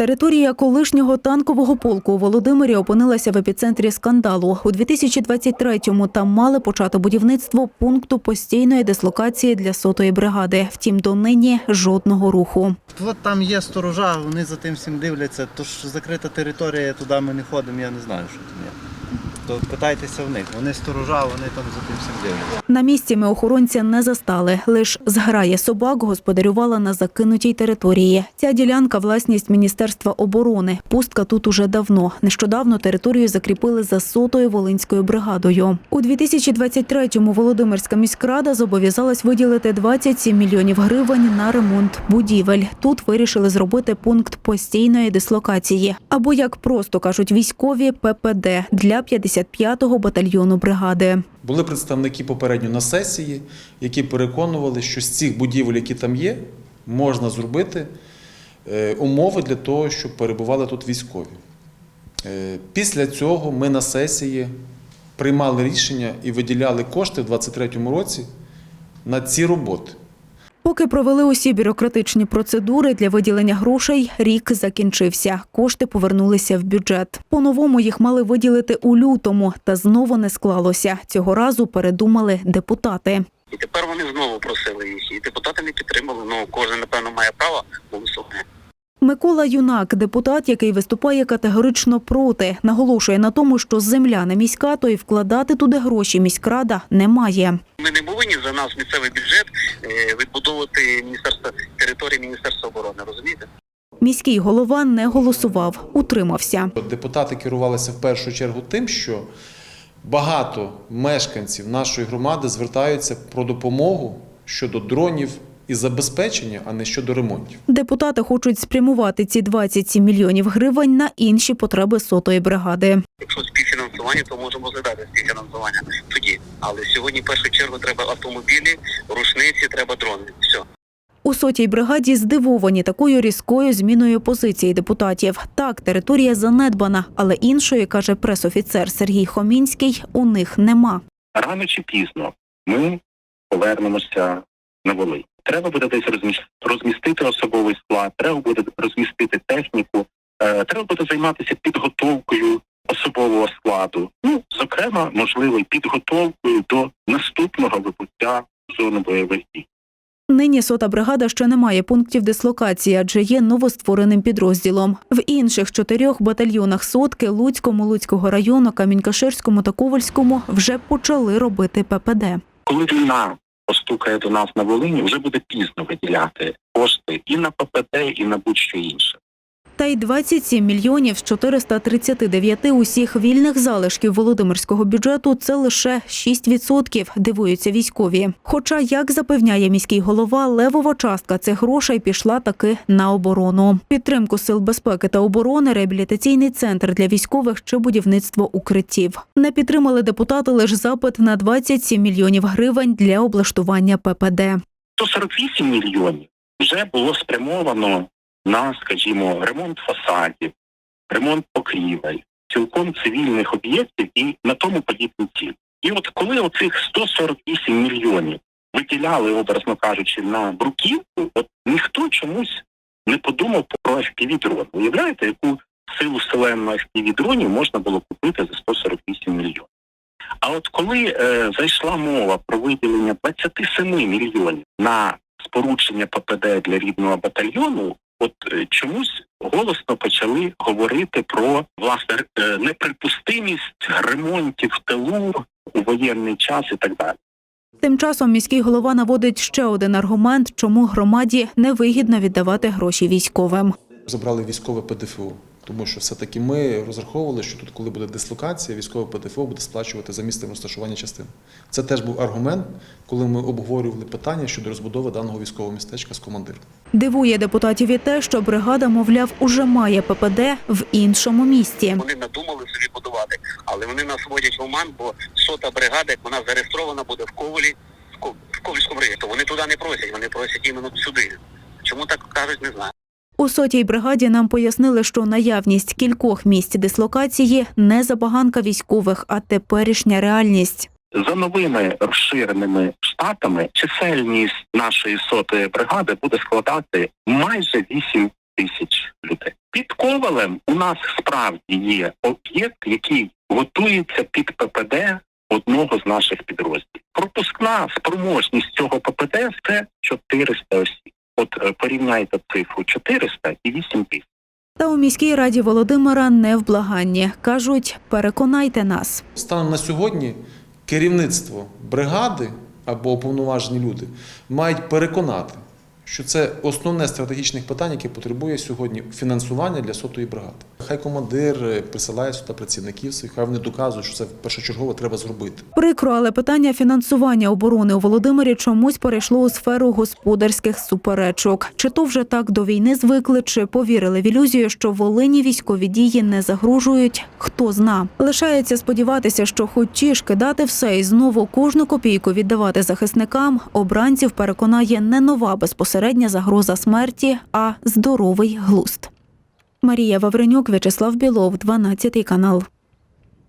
Територія колишнього танкового полку у Володимирі опинилася в епіцентрі скандалу. У 2023-му там мали почати будівництво пункту постійної дислокації для сотої бригади. Втім, донині жодного руху. От там є сторожа, вони за тим всім дивляться. Тож закрита територія, туди ми не ходимо, я не знаю, що там є. То питайтеся в них. Вони сторожа, вони там за тим всім дивляться. На місці ми охоронця не застали. Лиш зграя собак господарювала на закинутій території. Ця ділянка власність Міністерства оборони. Пустка тут уже давно. Нещодавно територію закріпили за сотою волинською бригадою. У 2023-му Володимирська міськрада зобов'язалась виділити 27 мільйонів гривень на ремонт будівель. Тут вирішили зробити пункт постійної дислокації, або як просто кажуть військові ППД для 55-го батальйону бригади. Були представники попередньо на сесії, які переконували, що з цих будівель, які там є, можна зробити е, умови для того, щоб перебували тут військові. Е, Після цього ми на сесії приймали рішення і виділяли кошти в 2023 році на ці роботи. Поки провели усі бюрократичні процедури для виділення грошей, рік закінчився. Кошти повернулися в бюджет. По-новому їх мали виділити у лютому, та знову не склалося. Цього разу передумали депутати. І тепер вони знову просили їх, і депутати не підтримали. Ну кожен напевно має право голосувати. Микола Юнак, депутат, який виступає категорично проти, наголошує на тому, що земля не міська, то й вкладати туди гроші міськрада не має. Ми не повинні за нас місцевий бюджет е, відбудовувати міністерство території Міністерства оборони. Розумієте? Міський голова не голосував, утримався. Депутати керувалися в першу чергу тим, що багато мешканців нашої громади звертаються про допомогу щодо дронів і забезпечення, а не щодо ремонтів. Депутати хочуть спрямувати ці 27 мільйонів гривень на інші потреби сотої бригади. Якщо співфінансування, то можемо розглядати співфінансування тоді. Але сьогодні в першу чергу треба автомобілі, рушниці, треба дрони. Все. У сотій бригаді здивовані такою різкою зміною позиції депутатів. Так, територія занедбана, але іншої, каже пресофіцер Сергій Хомінський, у них нема. рано чи пізно ми повернемося на Волинь. Треба буде десь розміс- розмістити особовий склад, треба буде розмістити техніку, е, треба буде займатися підготовкою особового складу. Ну, зокрема, можливо, і підготовкою до наступного вибуття зони бойових дій. Нині сота бригада ще не має пунктів дислокації, адже є новоствореним підрозділом. В інших чотирьох батальйонах сотки Луцькому, Луцького району, Камінькаширському та Ковальському вже почали робити ППД. Коли війна постукає до нас на Волині, вже буде пізно виділяти кошти і на ППТ, і на будь-що інше. Та й 27 мільйонів з 439 усіх вільних залишків Володимирського бюджету – це лише 6%, дивуються військові. Хоча, як запевняє міський голова, левова частка цих грошей пішла таки на оборону. Підтримку сил безпеки та оборони, реабілітаційний центр для військових чи будівництво укриттів. Не підтримали депутати лише запит на 27 мільйонів гривень для облаштування ППД. 148 мільйонів вже було спрямовано на, скажімо, ремонт фасадів, ремонт покрівель, цілком цивільних об'єктів і на тому подібні цілі. І от коли оцих 148 мільйонів виділяли, образно кажучи, на бруківку, от ніхто чомусь не подумав про FPV-дрон. Уявляєте, яку силу селенного FPV-дронів можна було купити за 148 мільйонів? А от коли е, зайшла мова про виділення 27 мільйонів на спорудження ППД для рідного батальйону, от е, чомусь голосно почали говорити про власне е, неприпустимість ремонтів тилу у воєнний час і так далі. Тим часом міський голова наводить ще один аргумент, чому громаді невигідно віддавати гроші військовим. Забрали військове ПДФО, тому що все-таки ми розраховували, що тут, коли буде дислокація, військове ПДФО буде сплачувати за місцем розташування частин. Це теж був аргумент, коли ми обговорювали питання щодо розбудови даного військового містечка з командиром. Дивує депутатів і те, що бригада, мовляв, уже має ППД в іншому місті. Вони надумали собі будувати, але вони нас вводять в оман, бо сота бригада, як вона зареєстрована буде в Ковалі, в Ко- в Ковальському районі, то вони туди не просять, вони просять іменно сюди. Чому так кажуть, не знаю. У сотій бригаді нам пояснили, що наявність кількох місць дислокації не забаганка військових, а теперішня реальність. За новими розширеними штатами чисельність нашої сотої бригади буде складати майже 8 тисяч людей. Під ковалем у нас справді є об'єкт, який готується під ППД одного з наших підрозділів. Пропускна спроможність цього ППД це 400 осіб. От е, порівняйте цифру 400 і 8 тисяч. Та у міській раді Володимира не в благанні. Кажуть, переконайте нас. Станом на сьогодні керівництво бригади або уповноважені люди мають переконати, що це основне стратегічне питання, яке потребує сьогодні фінансування для сотої бригади. Хай командир е, присилає сюди працівників хай вони доказують, що це першочергово треба зробити. Прикро, але питання фінансування оборони у Володимирі чомусь перейшло у сферу господарських суперечок. Чи то вже так до війни звикли, чи повірили в ілюзію, що Волині військові дії не загрожують, хто зна. Лишається сподіватися, що хочеш кидати все і знову кожну копійку віддавати захисникам, обранців переконає не нова безпосередня загроза смерті, а здоровий глуст. Марія Вавренюк, В'ячеслав Білов, 12 канал.